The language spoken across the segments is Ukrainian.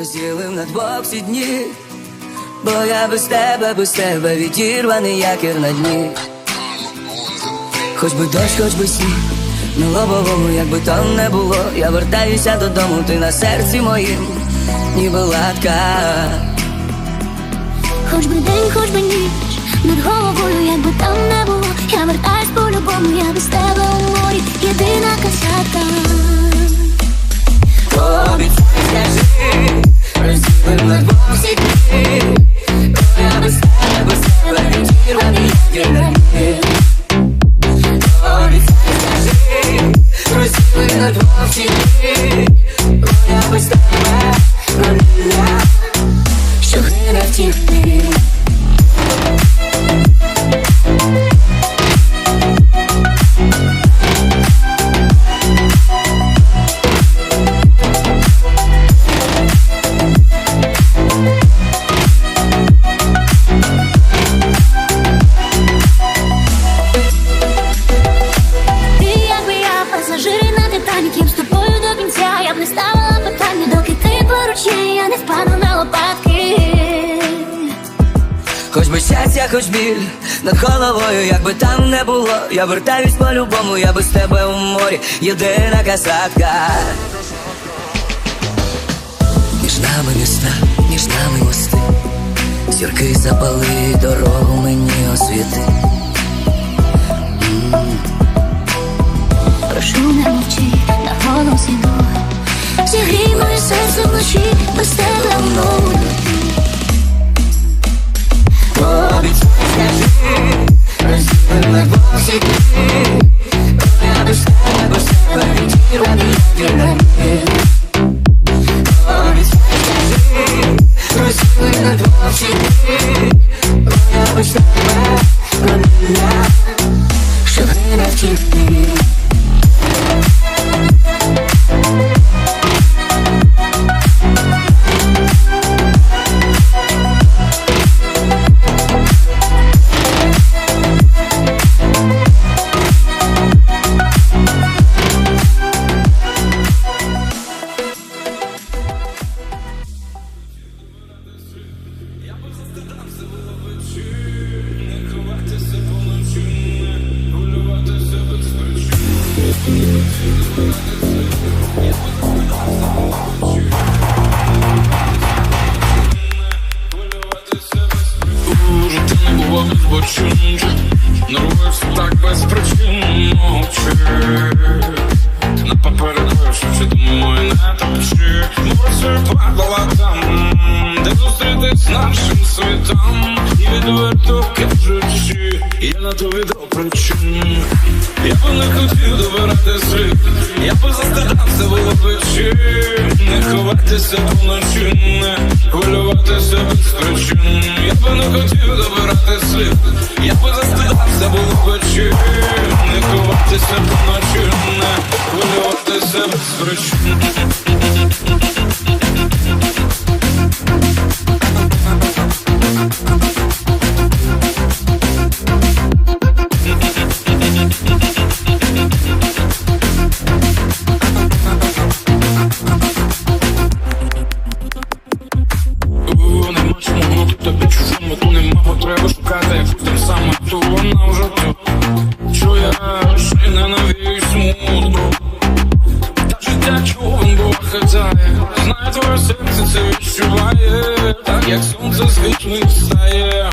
розділив на двох всі дні, бо я без тебе, без тебе відірваний якір на дні. Хоч би дощ, хоч би сніг, на лобовому, якби там не було, я вертаюся додому, ти на серці моїм, ніби латка. Хоч би день, хоч би ніч розділив на двох щастя, біль над головою, якби там не було, я вертаюсь по-любому, я без тебе у морі, єдина касатка. Між нами міста, між нами мости, зірки запали, дорогу мені освіти. Прошу не мовчи, на голос іду. Зігрій моє серце вночі, без тебе мною. Уже нашим світом І відверто кажучи Я на то причин Я би не хотів добирати світ Я би застидався було печі Не ховатися вночі Не хвилюватися без причин. Я би не хотів добирати світ Я би застидався було печі Не ховатися вночі Не хвилюватися без причин встає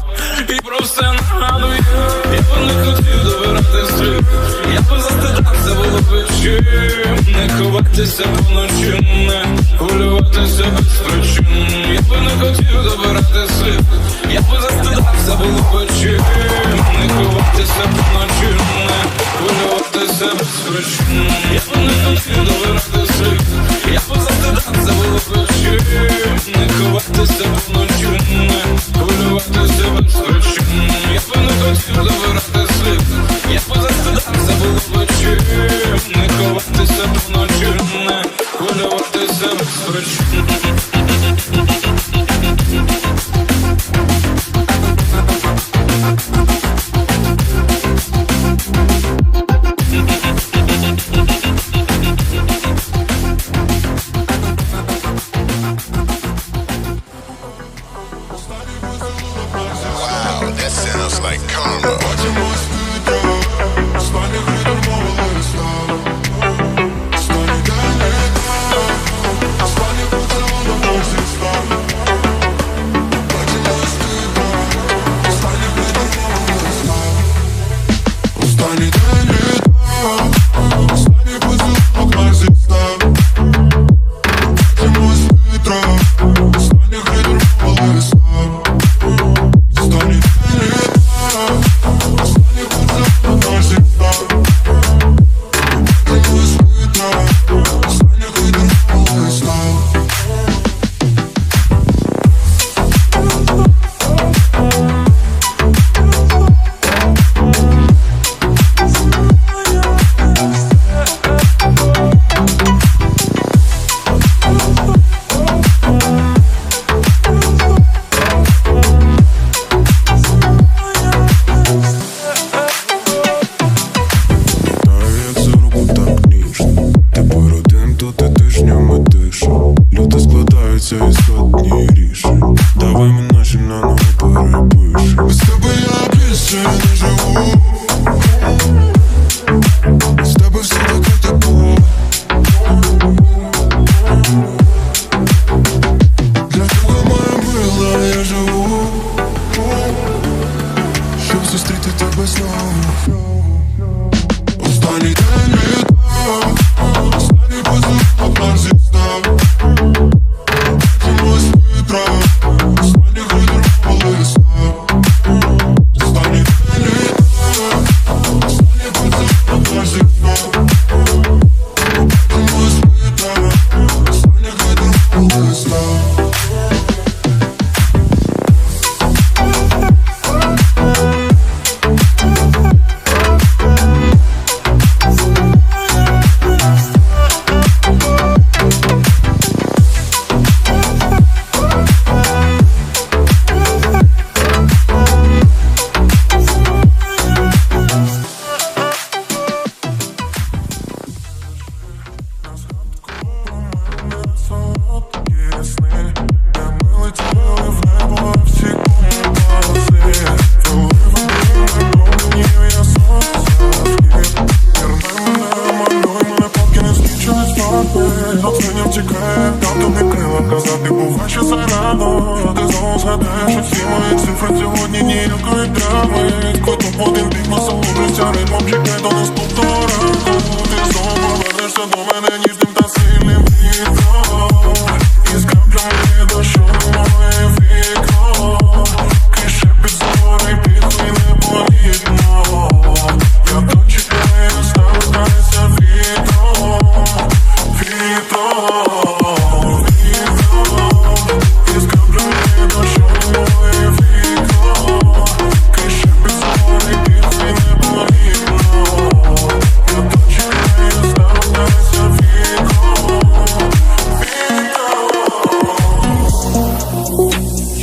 І про все нагадує Я би не хотів добирати світ Я би застидався було печі Не ховатися вночі Не хвилюватися без причин. Я би не хотів добирати світ Я би застидався було печі Не ховатися вночі Не хвилюватися без причин. Я би не хотів добирати світ Я би застидався було печі Не ховатися вночі Я бувай Ти знову згадаєш усі мої цифри. Сьогодні ніякої драми Кутом в один бік насолоджуйся ритмом, чекай до наступного ранку. Ти знову повернешся до мене ніжним та сильним вітром. І з каплями дощу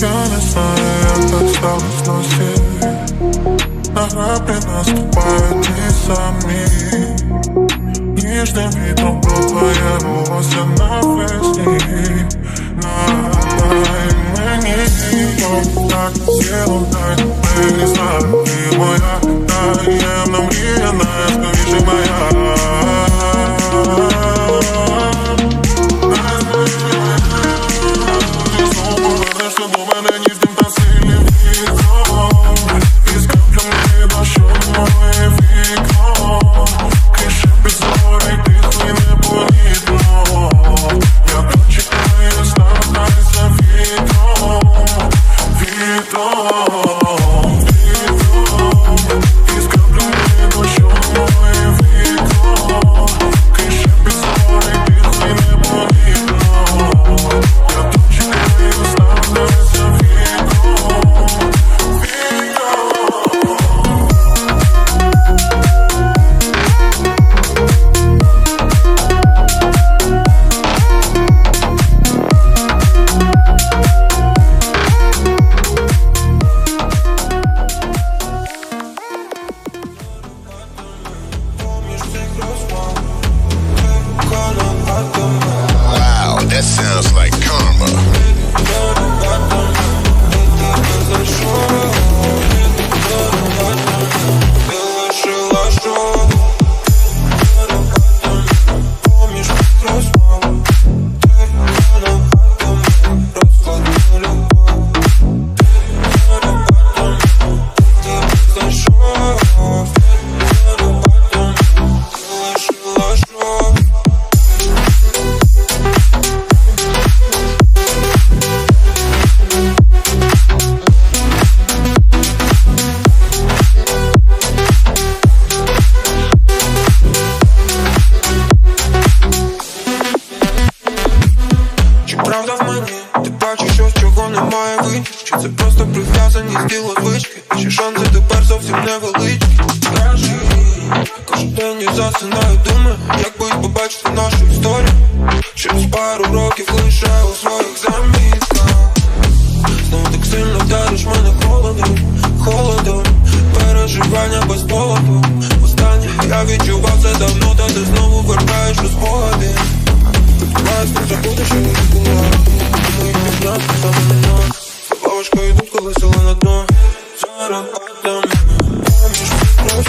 Я не знаю, як так сталось носі На граблі наступають ті самі Ніжним вітром пропає волосся навесні Надай мені його так дай мені знаю, ти моя таємна мрія, правда в мені, ти бачиш щось, чого немає вийти Чи це просто прив'язаність діло звички, Чи шанси тепер зовсім невеличкі? Кажи, кожен день я засинаю думи, як би побачити нашу історію Через пару років лише у своїх замітках Знов так сильно вдариш мене холодом, холодом. Переживання без поводу. Останнє я відчував це давно, та ти знову вертаєш у спогади. Маю идут кого-села на дно. Зараз падам Поміж